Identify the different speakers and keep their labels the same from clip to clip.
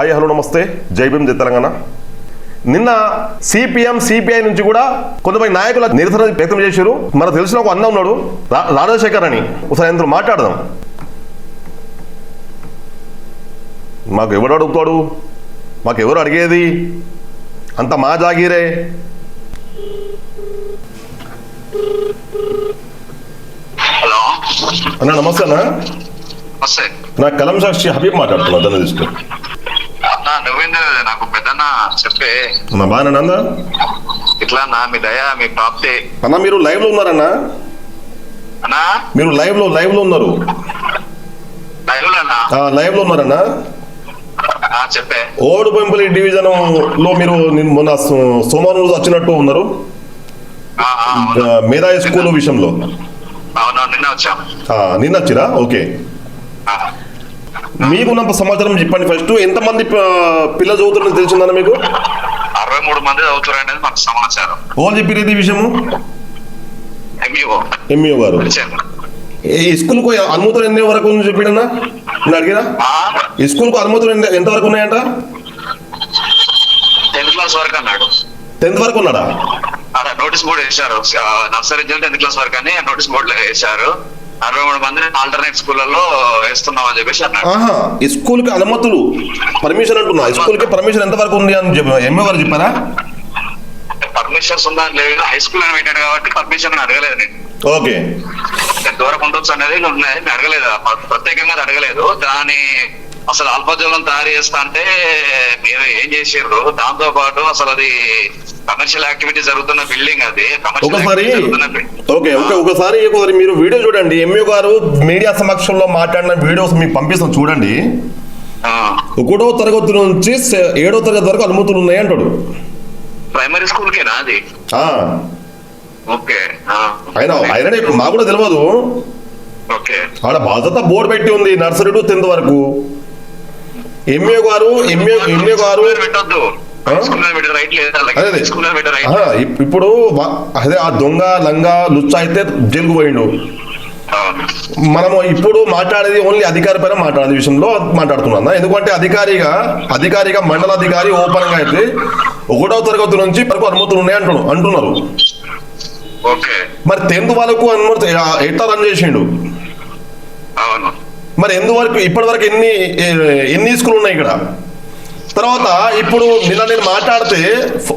Speaker 1: Hi hello నమస్తే. జై భీమ్ జై తెలంగాణ. నిన్న సిపిఎం సిపిఐ నుంచి కూడా కొంతమంది నాయకుల నిరసన వ్యక్తం చేశారు. మనకు తెలిసిన ఒక అన్న ఉన్నాడు రాజశేఖర్ అని. ఒకసారి ఆయనతో మాట్లాడదాం. మాకు ఎవడు అడుగుతాడు? మాకు ఎవరు అడిగేది? అంత మా జాగీరే.
Speaker 2: హలో.
Speaker 1: అన్న నమస్తే అన్న. నా కలం సాక్షి హబీబ్ మాట్లాడుతున్నా దాన్ని
Speaker 2: అన్న నాకు పెద్దన్న చెప్పే
Speaker 1: నా బాగా నందా?
Speaker 2: ఇట్లా నా మీ దయ మీ ప్రాప్తి.
Speaker 1: అన్న మీరు లైవ్లో ఉన్నారన్నా?
Speaker 2: అన్నా?
Speaker 1: మీరు లైవ్లో లైవ్లో ఉన్నారు లైవ్లో ఉన్నారన్నా?
Speaker 2: చెప్పే.
Speaker 1: ఓడు పెంపలి డివిజన్లో మీరు మొన్న సోమవారం రోజు వచ్చినట్టు ఉన్నారు. మేధావి స్కూల్ విషయంలో.
Speaker 2: నిన్న వచ్చాం.
Speaker 1: ఆ, నిన్న వచ్చిరా? ఓకే. మీకున్నంత సమాచారం చెప్పండి ఫస్ట్ ఎంతమంది పిల్లలు చదువుతున్నారో తెలిసిందన్న మీకు?
Speaker 2: అరవై మూడు మంది చదువుతారు అనేది మాకు సమాచారం.
Speaker 1: ఓన్ చెప్పారు ఇది విషయము?
Speaker 2: ఎంఈఓ
Speaker 1: ఎంఈఓ గారు. ఈ స్కూల్కు అనుమతులు ఎన్ని వరకు ఉంది చెప్పిడన్నా నేను అడిగినా? ఈ స్కూల్కు అనుమతులు ఎంత వరకు ఉన్నాయంట?
Speaker 2: టెన్త్ క్లాస్ వరకు అన్నాడు.
Speaker 1: టెన్త్ వరకు ఉన్నాడా?
Speaker 2: నోటీస్ బోర్డు వేశారు. నర్సరీ టెన్త్ క్లాస్ వరకు అని నోటీస్ బోర్డు వేశారు. అరవై మూడు మందిని ఆల్టర్నేట్ స్కూళ్ళలో వేస్తున్నాం అని చెప్పేసి అన్నాడు
Speaker 1: ఆహా ఈ స్కూల్కి అనుమతులు పర్మిషన్ అంటున్నా. ఈ స్కూల్కి పర్మిషన్ ఎంత వరకు ఉంది అని చెప్పి ఎంఏ గారు చెప్పారా?
Speaker 2: పర్మిషన్స్ ఉందా? లేదు. హై స్కూల్ అని పెట్టాడు కాబట్టి పర్మిషన్ అడగలేదు నేను.
Speaker 1: ఓకే.
Speaker 2: ఎంత వరకు ఉండొచ్చు అనేది నేను అడగలేదు. ప్ర- ప్రత్యేకంగా అడగలేదు. దాని అసలు అల్పజలం తయారు చేస్తా అంటే మీరు ఏం చేసారు దాంతో పాటు అసలు అది కమర్షియల్ యాక్టివిటీ జరుగుతున్న బిల్డింగ్ అది.
Speaker 1: ఒకసారి. ఓకే ఓకే ఒకసారి ఒకసారి మీరు వీడియో చూడండి. ఎంఏ గారు మీడియా సమక్షంలో మాట్లాడిన వీడియోస్ మీకు పంపిస్తాం చూడండి. ఒకటో తరగతి నుంచి ఏడో తరగతి వరకు అనుమతులు ఉన్నాయి అంటాడు.
Speaker 2: ప్రైమరీ స్కూల్ కేనా అది? ఓకే ఆ,
Speaker 1: ఆయన ఆయననే మాకు కూడా తెలియదు
Speaker 2: ఓకే.
Speaker 1: ఆడ బాధ్యత బోర్డు పెట్టి ఉంది నర్సరీ టు టెన్త్ వరకు. ఎంఏ గారు ఎంఏ ఎంఏ గారు ఇప్పుడు అదే ఆ దొంగ లంగా లుచ్చ అయితే జైలుకు పోయిండు. మనము ఇప్పుడు మాట్లాడేది ఓన్లీ అధికారి పైన మాట్లాడే విషయంలో మాట్లాడుతున్నా ఎందుకంటే అధికారిగా అధికారిగా మండలాధికారి ఓపెన్గా అయితే ఒకటో తరగతి నుంచి వరకు అనుమతులు ఉన్నాయి అంటున్నారు. అంటున్నారు మరి టెన్త్ వాళ్ళకు అనుమతి ఎట్లా రన్ చేసిండు? మరి ఎందువరకు ఇప్పటి వరకు ఎన్ని ఎన్ని స్కూల్ ఉన్నాయి ఇక్కడ? తర్వాత ఇప్పుడు నిన్న నేను మాట్లాడితే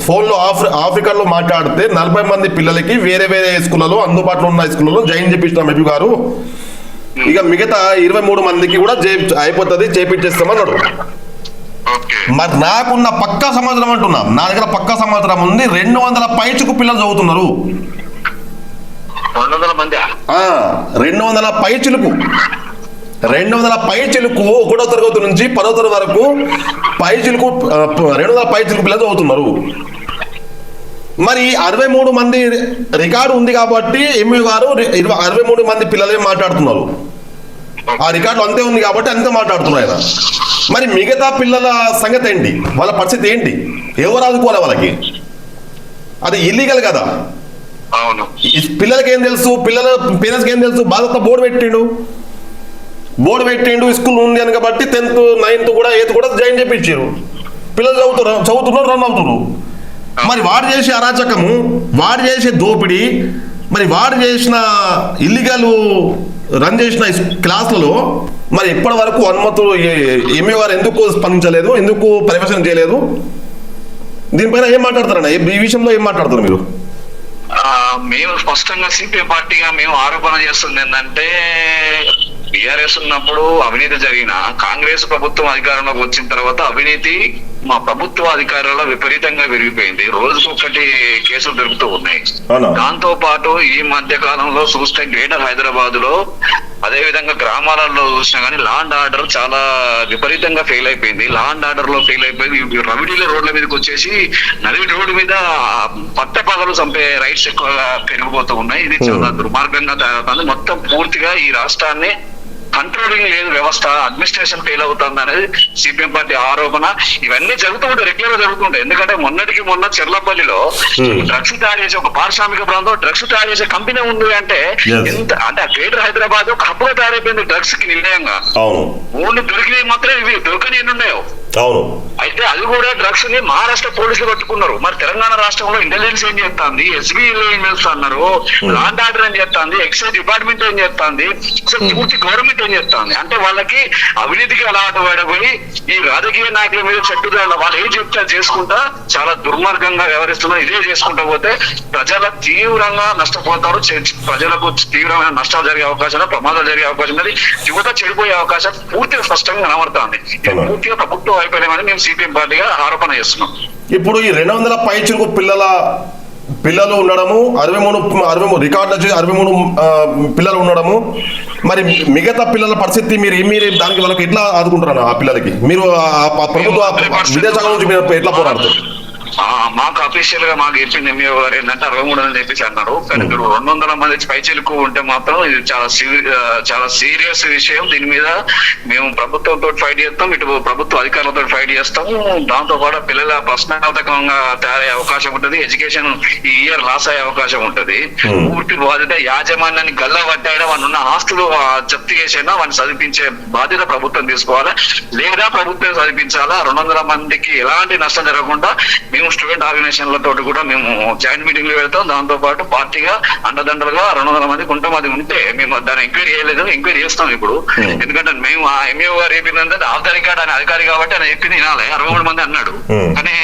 Speaker 1: ఫోన్లో ఆఫ్ ఆఫ్రికాలో మాట్లాడితే నలభై మంది పిల్లలకి వేరే వేరే స్కూళ్ళలో అందుబాటులో ఉన్న స్కూళ్ళలో జాయిన్ చేపించిన మెబీ గారు. ఇక మిగతా ఇరవై మూడు మందికి కూడా జే- అయిపోతుంది చేపించేస్తామన్నాడు. మరి నాకున్న పక్కా సమాచారం అంటున్నా. నా దగ్గర పక్కా సమాచారం ఉంది రెండు వందల పైచుకు పిల్లలు చదువుతున్నారు.
Speaker 2: రెండు వందల
Speaker 1: ఆ, రెండు వందల పై చిలుకు ఒకటో తరగతి నుంచి పదో తరగతి వరకు పై చిలుకు రెండు వందల పై చిలుకు పిల్లలు చదువుతున్నారు. మరి అరవై మూడు మంది రికార్డు ఉంది కాబట్టి ఎంఈ గారు అరవై మూడు మంది పిల్లలే మాట్లాడుతున్నారు? ఆ రికార్డు అంతే ఉంది కాబట్టి అంతే మాట్లాడుతున్నారు ఆయన. మరి మిగతా పిల్లల సంగతి ఏంటి? వాళ్ళ పరిస్థితి ఏంటి? ఎవరు ఆదుకోవాలి వాళ్ళకి? అది ఇల్లీగల్ కదా? పిల్లలకి ఏం తెలుసు? పిల్లల పేరెంట్స్కి ఏం తెలుసు? బాధ్యత బోర్డు పెట్టిండు. బోర్డు పెట్టిండు స్కూల్ ఉంది అని కాబట్టి టెన్త్ నైన్త్ కూడా ఎయిత్ కూడా జాయిన్ చేయించారు పిల్లలు చదువుతున్నారు చదువుతున్నారు రన్ అవుతున్నారు మరి వాడు చేసే అరాచకము వాడు చేసే దోపిడీ మరి వాడు చేసిన ఇల్లీగల్ రన్ చేసిన క్లాసులలో మరి ఇప్పటి వరకు అనుమతులు ఎంఏ వారు ఎందుకు స్పందించలేదు ఎందుకు పర్యవేక్షణ చేయలేదు? దీనిపైన ఏం మాట్లాడతారన్న? ఈ- విషయంలో ఏం మాట్లాడతారు మీరు?
Speaker 2: మేము స్పష్టంగా సిపిఎం పార్టీగా మేము ఆరోపణ చేస్తుంది ఏంటంటే బీఆర్ఎస్ ఉన్నప్పుడు అవినీతి జరిగిన కాంగ్రెస్ ప్రభుత్వం అధికారంలోకి వచ్చిన తర్వాత అవినీతి మా ప్రభుత్వ అధికారులలో విపరీతంగా పెరిగిపోయింది రోజుకొకటి కేసులు దొరుకుతూ ఉన్నాయి? దాంతో పాటు ఈ మధ్య కాలంలో చూస్తే గ్రేటర్ హైదరాబాద్లో అదే విధంగా గ్రామాలలో చూసినా కానీ లా అండ్ ఆర్డర్ చాలా విపరీతంగా ఫెయిల్ అయిపోయింది. లా అండ్ ఆర్డర్లో ఫెయిల్ అయిపోయింది. రవిడీల రోడ్ల మీదకి వచ్చేసి నది రోడ్డు మీద పట్ట పగలు చంపే రైట్స్ ఎక్కువగా పెరిగిపోతూ ఉన్నాయి. ఇది చాలా దుర్మార్గంగా తయారవుతుంది. మొత్తం పూర్తిగా ఈ రాష్ట్రాన్ని కంట్రోలింగ్ లేదు వ్యవస్థ అడ్మినిస్ట్రేషన్ ఫెయిల్ అవుతుంది అనేది సిపిఎం పార్టీ ఆరోపణ. ఇవన్నీ జరుగుతూ ఉంటాయి రెగ్యులర్గా జరుగుతుంటాయి ఎందుకంటే మొన్నటికి మొన్న చెర్లపల్లిలో
Speaker 1: Hmm.
Speaker 2: డ్రగ్స్ తయారు చేసే ఒక పారిశ్రామిక ప్రాంతం డ్రగ్స్ తయారు చేసే కంపెనీ ఉంది అంటే. ఎంత అంటే గ్రేటర్ హైదరాబాద్ ఒక హబ్బుగా తయారైపోయింది డ్రగ్స్కి నిలయంగా
Speaker 1: అవును.
Speaker 2: ఓన్లీ దొరికినవి మాత్రం ఇవి దొరకని ఎన్ని ఉన్నాయో.
Speaker 1: అవును.
Speaker 2: అయితే అది కూడా డ్రగ్స్ని మహారాష్ట్ర పోలీసులు పట్టుకున్నారు. మరి తెలంగాణ రాష్ట్రంలో ఇంటెలిజెన్స్ ఏం చేస్తుంది? ఎస్బీ ఏం చేస్తున్నారు? లాండ్ ఆర్డర్ ఏం చేస్తుంది? ఎక్సైజ్ డిపార్ట్మెంట్ ఏం చేస్తుంది? అసలు పూర్తి గవర్నమెంట్ ఏం చేస్తుంది? అంటే వాళ్ళకి అవినీతికి అలవాటు పడిపోయి ఈ రాజకీయ నాయకుల మీద చెట్టుదల వాళ్ళు ఏం చెప్తే చేసుకుంటా చాలా దుర్మార్గంగా వ్యవహరిస్తున్నారు. ఇదే చేసుకుంటా పోతే ప్రజల తీవ్రంగా నష్టపోతారు. ప్రజలకు తీవ్రమైన నష్టాలు జరిగే అవకాశం ప్రమాదాలు జరిగే అవకాశం ఉన్నది. యువత చెడిపోయే అవకాశం పూర్తిగా స్పష్టంగా కనబడుతుంది. పూర్తిగా ప్రభుత్వ వైఫల్యమని మేము సిపిఎం పార్టీగా ఆరోపణ చేస్తున్నాం.
Speaker 1: ఇప్పుడు ఈ రెండు వందల పైచులకు పిల్లల పిల్లలు ఉండడము అరవై మూడు అరవై మూడు రికార్డు వచ్చి అరవై మూడు పిల్లలు ఉండడము మరి మిగతా పిల్లల పరిస్థితి మీరు మీరు దానికి వాళ్ళకి ఎట్లా ఆదుకుంటారు ఆ పిల్లలకి? మీరు ప్రభుత్వ విదేశాల నుంచి ఎట్లా పోరాడుతారు
Speaker 2: మాకు అఫీషియల్గా మాకు చెప్పింది ఎంఈఓ గారు ఏంటంటే అరవై మూడు అని చెప్పేసి అన్నారు. కానీ మీరు రెండు వందల మంది పైచీలకు ఉంటే మాత్రం ఇది చాలా చాలా సీరియస్ విషయం. దీని మీద మేము ప్రభుత్వంతో ఫైట్ చేస్తాం ఇటు ప్రభుత్వ అధికారులతో ఫైట్ చేస్తాం దాంతో పాటు పిల్లల ప్రశ్నార్థకంగా తయారయ్యే అవకాశం ఉంటుంది. ఎడ్యుకేషన్ ఈ ఇయర్ లాస్ అయ్యే అవకాశం ఉంటుంది.
Speaker 1: Hmm.
Speaker 2: పూర్తి బాధ్యత యాజమాన్యాన్ని గల్ల పట్టాయినా వాళ్ళు ఉన్న ఆస్తులు జప్తు చేసైనా వాడిని చదివించే బాధ్యత ప్రభుత్వం తీసుకోవాలి? లేదా ప్రభుత్వం చదివించాలా? రెండు వందల మందికి ఎలాంటి నష్టం జరగకుండా మేము స్టూడెంట్ ఆర్గనైజేషన్లతో కూడా మేము జాయింట్ మీటింగ్లు పెడతాం. దాంతో పాటు పార్టీగా అండదండలుగా రెండు వందల మందికి ఉంటాం అది ఉంటే మేము దాన్ని ఎంక్వైరీ చేయలేదు ఎంక్వైరీ చేస్తాం ఇప్పుడు.
Speaker 1: Hmm.
Speaker 2: ఎందుకంటే మేము ఆ ఎంఈఓ గారు చెప్పిందంటే ఆఫ్ ద రికార్డ్ ఆయన అధికారి కాబట్టి ఆయన చెప్పింది వినాలి అరవై మూడు మంది అన్నాడు.
Speaker 1: Hmm.
Speaker 2: కానీ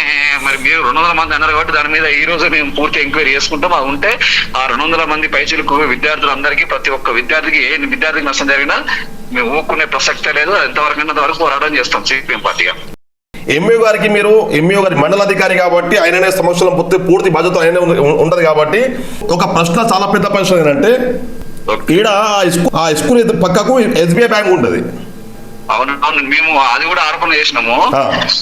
Speaker 2: మరి మీరు రెండు వందల మంది అన్నారు కాబట్టి దాని మీద ఈ రోజు మేము పూర్తి ఎంక్వైరీ చేసుకుంటాం. అది ఉంటే ఆ రెండు వందల మంది పైచులకు విద్యార్థులందరికీ ప్రతి ఒక్క విద్యార్థికి ఏ విద్యార్థికి నష్టం జరిగినా మేము ఊరుకునే ప్రసక్తే లేదు. ఎంతవరకు వరకు పోరాటం చేస్తాం సిపిఎం పార్టీగా.
Speaker 1: ఎంఈఓ గారికి మీరు ఎంఈఓ గారి మండలాధికారి కాబట్టి ఆయననే సమస్యలను పూర్తి పూర్తి బాధ్యత ఆయనే ఉంది- ఉంటది కాబట్టి ఒక ప్రశ్న చాలా పెద్ద ప్రశ్న ఏంటంటే ఈడ ఆ స్కూ- ఆ స్కూల్ పక్కకు ఎస్బీఐ బ్యాంక్ ఉంటుంది.
Speaker 2: అవును అవును. మేము అది కూడా ఆరోపణ చేసినాము.
Speaker 1: ఆ,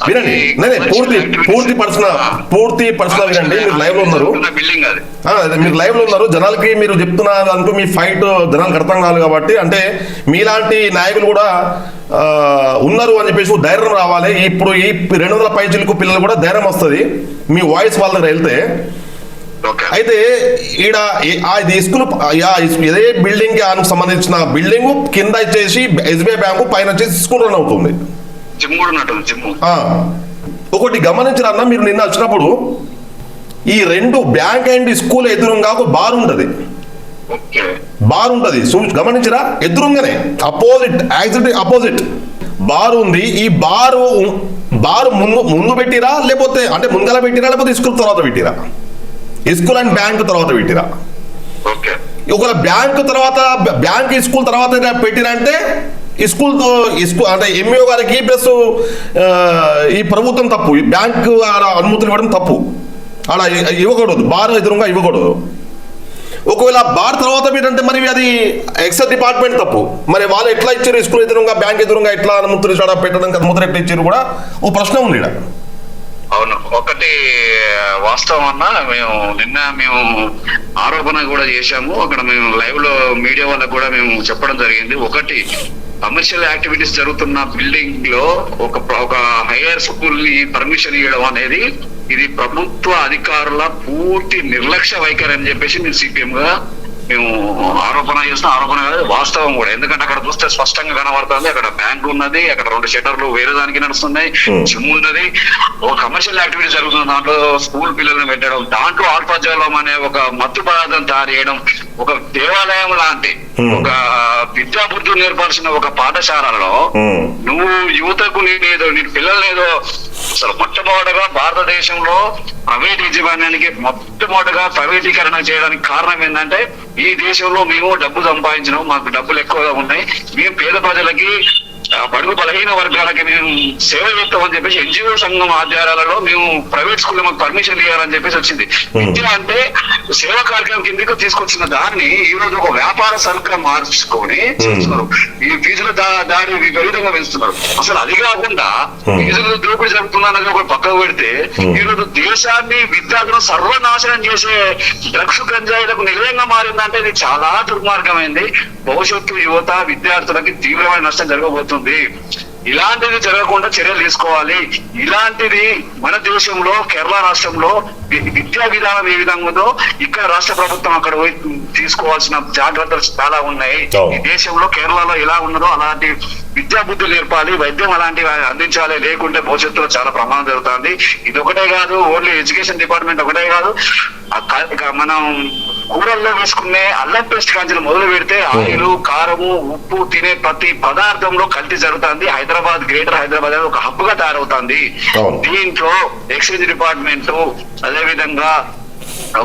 Speaker 1: వినండి.
Speaker 2: అది
Speaker 1: నేనే పూర్తి పూర్తి పర్సనల్ పూర్తి పర్సనల్ వినండి. మీరు లైవ్లో ఉన్నారు.
Speaker 2: బిల్డింగ్ అది.
Speaker 1: మీరు లైవ్లో ఉన్నారు. జనాలకి మీరు చెప్తున్నారు అంటూ మీ ఫైట్ జనాలకు అర్థం కాదు కాబట్టి అంటే మీలాంటి నాయకులు కూడా ఉన్నారు అని చెప్పేసి ధైర్యం రావాలి. ఇప్పుడు ఈ రెండు వందల పైచులకు పిల్లలు కూడా ధైర్యం వస్తుంది. మీ వాయిస్ వాళ్ళ దగ్గర వెళ్తే అయితే ఈడ ఆ ఇది స్కూల్ బిల్డింగ్కి సంబంధించిన బిల్డింగ్ కింద వచ్చేసి ఎస్బీఐ బ్యాంకు పైన వచ్చేసి స్కూల్ రన్ అవుతుంది. ఒకటి గమనించారన్న మీరు నిన్న వచ్చినప్పుడు ఈ రెండు బ్యాంక్ అండ్ స్కూల్ ఎదురుగా ఒక బార్ ఉంటుంది. బార్ ఉంటుంది. గమనించరా? ఎదురుగానే. అపోజిట్ యాక్సిడెంట్ అపోజిట్ బార్ ఉంది. ఈ బారు బారు ముందు ముందు పెట్టిరా? లేకపోతే అంటే ముందల పెట్టిరా? లేకపోతే స్కూల్ తర్వాత పెట్టిరా? స్కూల్ అండ్ బ్యాంక్ తర్వాత పెట్టిరా.
Speaker 2: ఓకే.
Speaker 1: ఒకవేళ బ్యాంక్ తర్వాత బ్యాంక్ స్కూల్ తర్వాత పెట్టిరంటే ఈ స్కూల్ ఈ స్కూల్ అంటే ఎంఈఓ గారికి ప్లస్ ఈ ప్రభుత్వం తప్పు. ఈ బ్యాంకు అనుమతులు ఇవ్వడం తప్పు. అలా ఇవ్వకూడదు. బార్ ఎదురుగా ఇవ్వకూడదు. ఒకవేళ బార్ తర్వాత మీరంటే మరి అది ఎక్సైజ్ డిపార్ట్మెంట్ తప్పు. మరి వాళ్ళు ఎట్లా ఇచ్చారు స్కూల్ ఎదురుగా బ్యాంక్ ఎదురుగా ఎట్లా అనుమతులు పెట్టడానికి అనుమతులు ఎట్లా ఇచ్చారు కూడా ఒక ప్రశ్న ఉంది ఈడ.
Speaker 2: అవును. ఒకటి వాస్తవం అన్న మేము నిన్న మేము ఆరోపణ కూడా చేశాము. అక్కడ మేము లైవ్లో మీడియా వాళ్ళకు కూడా మేము చెప్పడం జరిగింది. ఒకటి కమర్షియల్ యాక్టివిటీస్ జరుగుతున్న బిల్డింగ్లో ఒక ఒక హైయర్ స్కూల్ని పర్మిషన్ ఇవ్వడం అనేది ఇది ప్రభుత్వ అధికారుల పూర్తి నిర్లక్ష్య వైఖరి అని చెప్పేసి నేను సిపిఎం గా మేము ఆరోపణ చేసిన ఆరోపణ కాదు వాస్తవం కూడా ఎందుకంటే అక్కడ చూస్తే స్పష్టంగా కనబడుతుంది అక్కడ బ్యాంక్ ఉన్నది అక్కడ రెండు షటర్లు వేరే దానికి నడుస్తున్నాయి
Speaker 1: Hmm.
Speaker 2: జిమ్ ఉన్నది ఒక కమర్షియల్ యాక్టివిటీ జరుగుతుంది దాంట్లో స్కూల్ పిల్లల్ని పెట్టడం దాంట్లో ఆల్ఫాజలం అనే ఒక మత్తు పదార్థం తయారు చేయడం ఒక దేవాలయం లాంటి
Speaker 1: Hmm.
Speaker 2: ఒక విద్యాబుద్ధులు నేర్పాల్సిన ఒక పాఠశాలలో
Speaker 1: ఉమ్.
Speaker 2: నువ్వు యువతకు నేనేదో నీ పిల్లలేదో అసలు మొట్టమొదటగా భారతదేశంలో ప్రైవేట్ యజమాన్యానికి మొట్టమొదటగా ప్రైవేటీకరణ చేయడానికి కారణం ఏంటంటే ఈ దేశంలో మేము డబ్బు సంపాదించినాం మాకు డబ్బులు ఎక్కువగా ఉన్నాయి. మేము పేద ప్రజలకి బడుగు బలహీన వర్గాలకి మేము సేవ చేస్తామని చెప్పేసి ఎన్జిఓ సంఘం ఆధ్వర్యాలలో మేము ప్రైవేట్ స్కూల్ మాకు పర్మిషన్ ఇవ్వాలని చెప్పేసి వచ్చింది. విద్య అంటే సేవా కార్యక్రమం కిందకు తీసుకొచ్చిన దాన్ని ఈ రోజు ఒక వ్యాపార సరుకుగా మార్చుకొని చేస్తున్నారు. ఈ ఫీజుల దా- దాడి విపరీతంగా పెంచుతున్నారు. అసలు అది కాకుండా ఫీజులు దోపిడీ జరుగుతుందన్నది ఒక పక్కకు పెడితే ఈ రోజు దేశాన్ని విద్యార్థులను సర్వనాశనం చేసే డ్రగ్స్ గంజాయిలకు నిలయంగా మారిందంటే ఇది చాలా దుర్మార్గమైంది. భవిష్యత్తు యువత విద్యార్థులకి తీవ్రమైన నష్టం జరగబోతుంది. ఇలాంటిది జరగకుండా చర్యలు తీసుకోవాలి. ఇలాంటిది మన దేశంలో కేరళ రాష్ట్రంలో విద్యా విధానం ఏ విధంగా ఉందో ఇక్కడ రాష్ట్ర ప్రభుత్వం అక్కడ తీసుకోవాల్సిన జాగ్రత్తలు చాలా ఉన్నాయి. ఈ దేశంలో కేరళలో ఎలా ఉన్నదో అలాంటి విద్యా బుద్ధులు నేర్పాలి. వైద్యం అలాంటివి అందించాలి. లేకుంటే భవిష్యత్తులో చాలా ప్రమాదం జరుగుతుంది. ఇది ఒకటే కాదు ఓన్లీ ఎడ్యుకేషన్ డిపార్ట్మెంట్ ఒకటే కాదు. మనం కూరల్లో వేసుకునే అల్లం పేస్ట్ కాంచెలు మొదలు పెడితే ఆయిల్ కారము ఉప్పు తినే ప్రతి పదార్థంలో కల్తీ జరుగుతుంది. హైదరాబాద్ గ్రేటర్ హైదరాబాద్ అనేది ఒక హబ్గా తయారవుతుంది. దీంట్లో ఎక్సైజ్ డిపార్ట్మెంట్ అదే విధంగా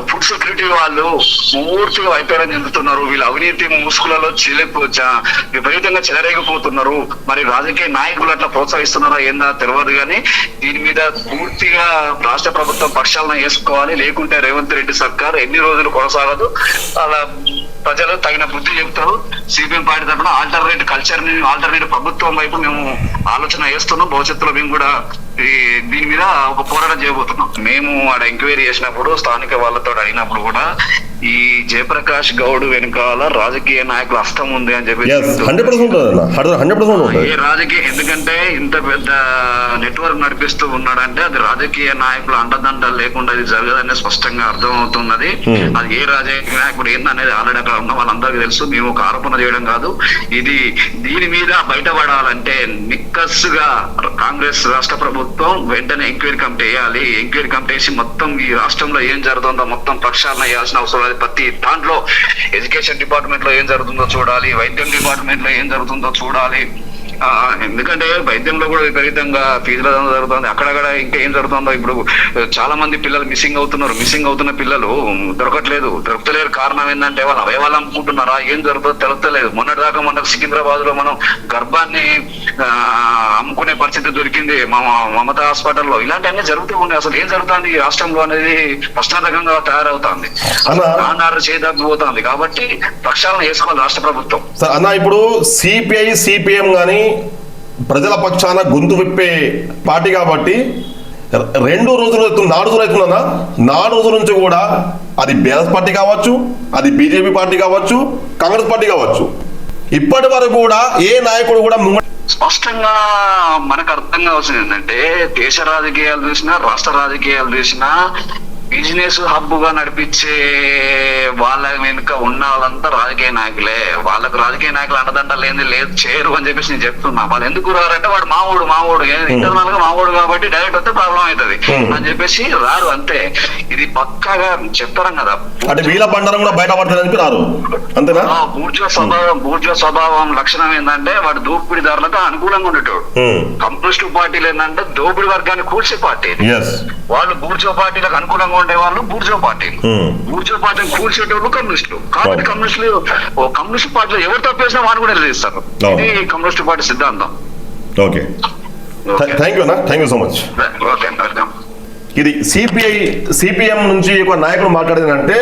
Speaker 2: ఫుడ్ సెక్యూరిటీ వాళ్ళు పూర్తిగా వైఫల్యం చెందుతున్నారు. వీళ్ళు అవినీతి ముసుగులలో చిలిపు విపరీతంగా చెలరేగిపోతున్నారు. మరి రాజకీయ నాయకులు అట్లా ప్రోత్సహిస్తున్నారా ఏందా తెలియదు కానీ దీని మీద పూర్తిగా రాష్ట్ర ప్రభుత్వం పక్షాలను వేసుకోవాలి లేకుంటే రేవంత్ రెడ్డి సర్కార్ ఎన్ని రోజులు కొనసాగదు. అలా ప్రజలు తగిన బుద్ధి చెప్తారు. సిపిఎం పార్టీ తరఫున ఆల్టర్నేట్ కల్చర్ని ఆల్టర్నేట్ ప్రభుత్వం వైపు మేము ఆలోచన చేస్తున్నాం. భవిష్యత్తులో మేము కూడా ఈ దీని మీద ఒక పోరాటం చేయబోతున్నాం. మేము ఆడ ఎంక్వైరీ చేసినప్పుడు స్థానిక వాళ్ళతో అడిగినప్పుడు కూడా ఈ జయప్రకాష్ గౌడ్ వెనకాల రాజకీయ నాయకుల హస్తం ఉంది అని చెప్పి
Speaker 1: ఎస్ హండ్రెడ్ పర్సెంట్ ఉంటుంది అన్న. హండ్రెడ్ పర్సెంట్ ఉంటుంది.
Speaker 2: ఏ రాజకీయ ఎందుకంటే ఇంత పెద్ద నెట్వర్క్ నడిపిస్తూ ఉన్నాడంటే అది రాజకీయ నాయకులు అండదండలు లేకుండా ఇది జరగదని స్పష్టంగా అర్థం అవుతున్నది
Speaker 1: Hmm.
Speaker 2: అది ఏ రాజకీయ నాయకుడు ఏందనేది ఆల్రెడీ అక్కడ ఉన్న వాళ్ళందరికీ తెలుసు. మేము ఒక ఆరోపణ చేయడం కాదు. ఇది దీని మీద బయటపడాలంటే నిక్కస్సుగా కాంగ్రెస్ రాష్ట్ర ప్రభుత్వం వెంటనే ఎంక్వైరీ కమిటీ వేయాలి. ఎంక్వైరీ కమిటీ వేసి మొత్తం ఈ రాష్ట్రంలో ఏం జరుగుతుందో మొత్తం ప్రక్షాళన చేయాల్సిన అవసరం లేదు ప్రతి దాంట్లో ఎడ్యుకేషన్ డిపార్ట్మెంట్లో ఏం జరుగుతుందో చూడాలి వైద్యం డిపార్ట్మెంట్లో ఏం జరుగుతుందో చూడాలి. ఎందుకంటే వైద్యంలో కూడా విపరీతంగా ఫీజుల జరుగుతుంది. అక్కడక్కడ ఇంకా ఏం జరుగుతుందో ఇప్పుడు చాలా మంది పిల్లలు మిస్సింగ్ అవుతున్నారు. మిస్సింగ్ అవుతున్న పిల్లలు దొరకట్లేదు. దొరకలేరు కారణం ఏంటంటే వాళ్ళు అవయవాలు అమ్ముకుంటున్నారా? ఏం జరుగుతుందో తెలుస్తలేదు. మొన్నటిదాకా మన సికింద్రాబాద్లో మనం గర్భాన్ని అమ్ముకునే పరిస్థితి దొరికింది. మా మమతా హాస్పిటల్లో. ఇలాంటివన్నీ జరుగుతూ ఉన్నాయి. అసలు ఏం జరుగుతుంది? ఈ రాష్ట్రంలో అనేది ప్రశ్నార్థకంగా తయారవుతుంది. ఆర్డర్ చేయదగ్గిపోతుంది కాబట్టి ప్రక్షాళన చేసుకోవాలి రాష్ట్ర ప్రభుత్వం.
Speaker 1: అన్న ఇప్పుడు సిపిఐ సిపిఎం కానీ ప్రజల పక్షాన గొంతు విప్పే పార్టీ కాబట్టి రెండు రోజులు నాలుగు రోజులు అవుతుందన్నా నాలుగు రోజుల నుంచి కూడా అది బీఆర్ఎస్ పార్టీ కావచ్చు అది బీజేపీ పార్టీ కావచ్చు కాంగ్రెస్ పార్టీ కావచ్చు. ఇప్పటి వరకు కూడా ఏ నాయకుడు కూడా
Speaker 2: స్పష్టంగా మనకు అర్థం కావాల్సింది ఏంటంటే దేశ రాజకీయాలు చూసినా రాష్ట్ర రాజకీయాలు చూసినా బిజినెస్ హబ్గా నడిపించే వాళ్ళ వెనుక ఉన్న వాళ్ళంతా రాజకీయ నాయకులే. వాళ్ళకు రాజకీయ నాయకులు అండదండలు ఏంది లేదు చేయరు అని చెప్పేసి నేను చెప్తున్నా. వాళ్ళు ఎందుకు రారంటే వాడు మావోడు మావోడు. ఇంటర్నల్గా మావోడు కాబట్టి డైరెక్ట్ వస్తే ప్రాబ్లం అవుతుంది.
Speaker 1: Hmm.
Speaker 2: అని చెప్పేసి రారు అంతే. ఇది పక్కాగా చెప్తారం కదా.
Speaker 1: అంటే వీళ్ళ బండారం కూడా బయటపడతారని రారు. అంతేనా?
Speaker 2: బూర్జువ స్వభావం బూర్జువ స్వభావం లక్షణం ఏంటంటే వాడు దోపిడీదారులకు అనుకూలంగా ఉండేటోడు. కమ్యూనిస్టు పార్టీలు ఏంటంటే దోపిడీ వర్గాన్ని కూల్చే పార్టీ. వాళ్ళు బూర్జో పార్టీలకు అనుకూలంగా ఉండే వాళ్ళు బూర్జో
Speaker 1: Hmm.
Speaker 2: బూర్జో పార్టీని కూల్చేటోళ్ళు కమ్యూనిస్టులు. కాబట్టి. కమ్యూనిస్టులు కమ్యూనిస్ట్ పార్టీలో ఎవరు తప్పేసినా వాళ్ళు కూడా నిలదీస్తారు. ఇది కమ్యూనిస్ట్ పార్టీ సిద్ధాంతం.
Speaker 1: ఓకే. థ్యాంక్ యూ అన్న. థ్యాంక్ యూ సో మచ్ ఇది సిపిఐ సిపిఎం నుంచి ఒక నాయకుడు మాట్లాడిందంటే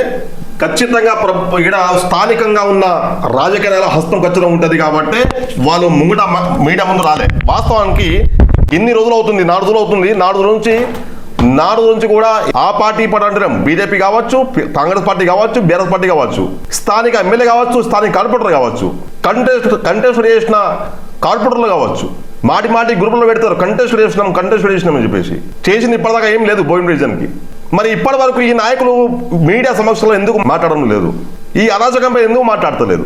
Speaker 1: ఖచ్చితంగా ఇక్కడ స్థానికంగా ఉన్న రాజకీయ నాయకుల హస్తం ఖచ్చితంగా ఉంటుంది కాబట్టి వాళ్ళు ముంగట మీడియా ముందు రాలే. వాస్తవానికి ఇన్ని రోజులు అవుతుంది నాలుగు రోజులు అవుతుంది నాలుగు రోజుల నుంచి నాడు నుంచి కూడా ఆ పార్టీ పార్టీ అంటారు బీజేపీ కావచ్చు కాంగ్రెస్ పార్టీ కావచ్చు బీఆర్ఎస్ పార్టీ కావచ్చు. స్థానిక ఎమ్మెల్యే కావచ్చు స్థానిక కార్పొరేటర్ కావచ్చు. కంటెస్ట్ కంటెస్ట్ చేసిన కార్పొరేటర్లు కావచ్చు. మాటి మాటి గ్రూపులో పెడతారు కంటెస్ట్ చేసినాం కంటెస్ట్ చేసినాం అని చెప్పేసి. చేసిన ఇప్పటిదాకా ఏం లేదు బోయిన రీజన్కి. మరి ఇప్పటి వరకు ఈ నాయకులు మీడియా సమక్షంలో ఎందుకు మాట్లాడడం లేదు? ఈ అరాచకంపై ఎందుకు మాట్లాడతలేదు?